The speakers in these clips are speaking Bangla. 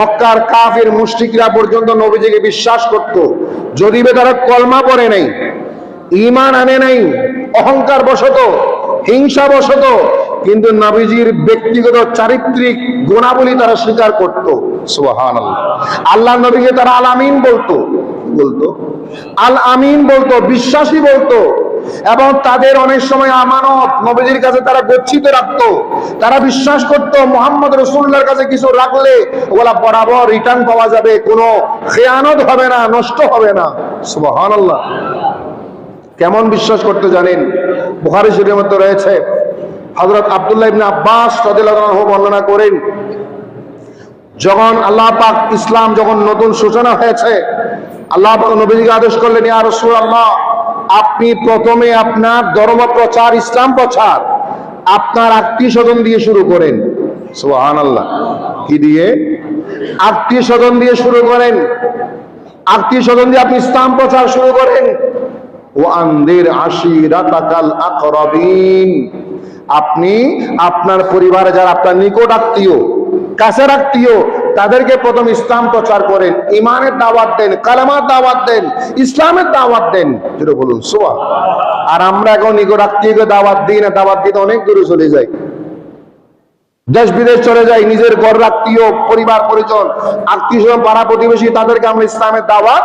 মক্কার কাফির মুশরিকরা পর্যন্ত নবীজিকে বিশ্বাস করত। যদি তারা কলমা পড়ে নাই, ঈমান আনে নাই অহংকার বশত হিংসা বশত কিন্তু নবীজির ব্যক্তিগত চারিত্রিক গুণাবলী তারা স্বীকার করত। সুবহানাল্লাহ। আল্লাহ নবীকে তারা আল আমিন বলতো। বলতো? আল আমিন বলতো, বিশ্বাসী বলতো। এবং তাদের অনেক সময় আমানত, নবীজির কাছে তারা গচ্ছিত রাখতো। তারা বিশ্বাস করত, মোহাম্মদ রসুল্লাহর কাছে কিছু রাখলে ওগুলা বরাবর রিটার্ন পাওয়া যাবে, কোনো খেয়ানত হবে না, নষ্ট হবে না। সুবহানাল্লাহ। কেমন বিশ্বাস করতে জানেন? বুখারী শরীফের মধ্যে রয়েছে, হযরত আব্দুল্লাহ ইবনে আব্বাস আনহু বর্ণনা করেন, যখন আল্লাহ পাক ইসলাম যখন নতুন সূচনা হয়েছে, আল্লাহ নবীজিকে আদেশ করলেন, ইয়া রাসূলুল্লাহ আপনি প্রথমে আপনার ধর্ম প্রচার ইসলাম প্রচার আপনার আত্মীয় স্বজন দিয়ে শুরু করেন। সুবহানাল্লাহ। কি দিয়ে? আত্মীয় স্বজন দিয়ে শুরু করেন। আত্মীয় স্বজন দিয়ে আপনি ইসলাম প্রচার শুরু করেন। ও আন্দির আশিরাতাকাল আকরাবিন। আপনি আপনার পরিবারে যারা আপনার নিকট আত্মীয়, কাছের আত্মীয় তাদেরকে প্রথম ইসলাম প্রচার করেন ইমানের দাওয়াত দেন, কালামার দাওয়াত দেন, ইসলামের দাওয়াত দেন। যেটা বলুন সোয়া আর আমরা এখন আত্মীয়কে দাওয়াত দিই না, দাওয়াত দিতে অনেক দূরে চলে যাই। দেশ বিদেশ চলে যাই, নিজের ঘর, আত্মীয়, পরিবার, পরিজন আত্মীয় পাড়া প্রতিবেশী তাদেরকে আমরা ইসলামের দাওয়াত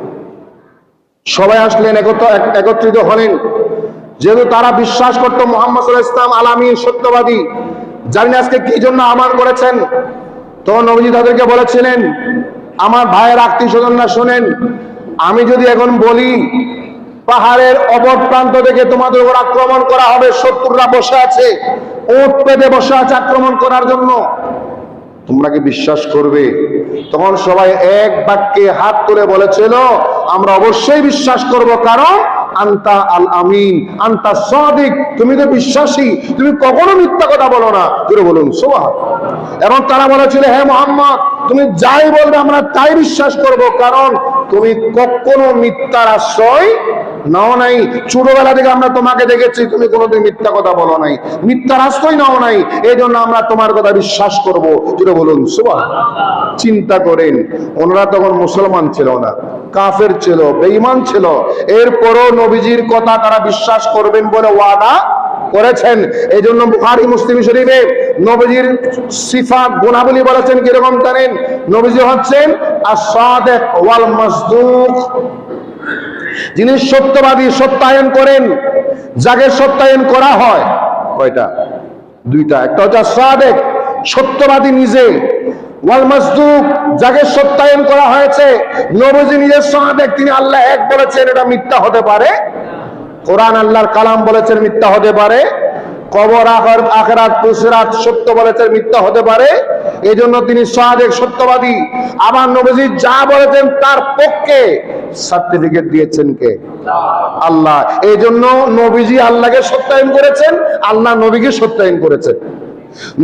সবাই আসলেন একত্রিত হলেন। যেহেতু তারা বিশ্বাস করতো মোহাম্মদ ইসলাম আলামিন সত্যবাদী, জানি না আজকে কি জন্য আহ্বান করেছেন। তখন নবীজি তাদেরকে বলেছিলেন, আমার ভাইয়ের আত্মীয় স্বজনরা শোনেন, আমি যদি এখন বলি, পাহাড়ের অপর প্রান্ত থেকে তোমাদের উপর আক্রমণ করা হবে, শত্রুরা বসে আছে ওট পেতে বসে আছে আক্রমণ করার জন্য। তোমরা কি বিশ্বাস করবে? তখন সবাই এক বাক্যে হাত তুলে বলেছিল, আমরা অবশ্যই বিশ্বাস করব, কারণ আন্তা আল আমিন আন্তা সাদিক। তুমি তো বিশ্বাসী, তুমি কখনো মিথ্যা কথা বলো না। তুমি বলুন সোহা এবং তারা বলেছিল হ্যাঁ মোহাম্মদ, তুমি যাই বলবে, আমরা তাই বিশ্বাস করব, কারণ তুমি কখনো মিথ্যার আশ্রয় নাও নাই। ছোটবেলা থেকে আমরা তোমাকে দেখেছি, তুমি কোনোদিন মিথ্যা কথা বলো নাই। মিথ্যার আশ্রয় নাও নাই। এই জন্য আমরা তোমার কথা বিশ্বাস করব। যেটা বলুন সুবাহ চিন্তা করেন, ওনারা তখন মুসলমান ছিল না, কাফের ছিল, বেঈমান ছিল। এরপরও নবীজির কথা তারা বিশ্বাস করবেন বলে ওয়াদা করেছেন। এই জন্য বুখারি, মুসলিম শরীফে নবীজির সিফাত, গুণাবলী বলেছেন, কীরকম জানেন? নবীজি হচ্ছেন আসাদেক ওয়াল মাসদুক যিনি সত্যবাদী সত্যায়ন করেন, যাকে সত্যায়ন করা হয়, কয়টা? দুইটা। একটা হচ্ছে সাদেক, সত্যবাদী নিজে। ওয়াল মাসদুক, যাকে সত্যায়ন করা হয়েছে, নবজি নিজের সাদেক, তিনি আল্লাহ এক বলেছেন, এটা মিথ্যা হতে পারে। কোরআন আল্লাহর কালাম বলেছেন, মিথ্যা হতে পারে। কবর আখর আখরাত পুসরাত সত্য বলেছেন, মিথ্যা হতে পারে। এই জন্য তিনি সাদেক সত্যবাদী। আবার নবজি যা বলেছেন তার পক্ষে সার্টিফিকেট দিয়েছেন কে? আল্লাহ। এই জন্য নবীজি আল্লাহকে সত্যায়ন করেছেন, আল্লাহ নবীকে সত্যায়ন করেছেন।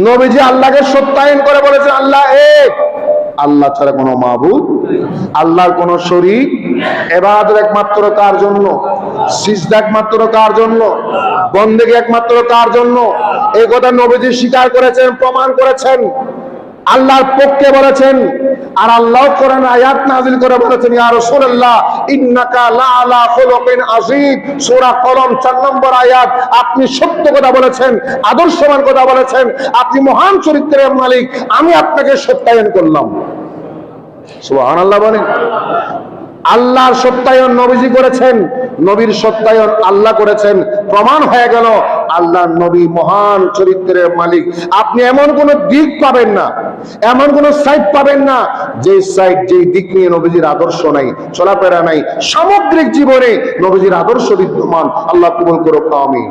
নবীজি আল্লাহকে সত্যায়ন করে বলেছেন, আল্লাহ এক আল্লাহ ছাড়া কোনো মাহবুদ আল্লাহর কোন শরীর এবাদত একমাত্র কার জন্য? সিজদা একমাত্র কার জন্য? বন্দেগী একমাত্র কার জন্য? এই কথা নবীজি স্বীকার করেছেন, প্রমাণ করেছেন। আল্লাহর পক্ষে বলেছেন, আর আল্লাহ কোরআন আয়াত নাজিল করে বলেছেন, ইয়া রাসূলুল্লাহ, ইন্নাকা লা আলা খুলুকিন আযীম। সূরা কলম 4 নম্বর আয়াত, আপনি সত্য কথা বলেছেন, আদর্শবান কথা বলেছেন, আপনি মহান চরিত্রের মালিক, আমি আপনাকে সত্যায়ন করলাম। সুবহানাল্লাহ বলেন। আল্লাহর সত্যায়ন নবীজি করেছেন, নবীর সত্যায়ন আল্লাহ করেছেন। প্রমাণ হয়ে গেল, আল্লাহর নবী মহান চরিত্রের মালিক। আপনি এমন কোন দিক পাবেন না, এমন কোন সাইড পাবেন না, যে সাইড যে দিক নিয়ে নবীজির আদর্শ নাই, চলাফেরা নাই, সামগ্রিক জীবনে নবীজির আদর্শ বিদ্যমান, আল্লাহ কবুল করুক, আমিন।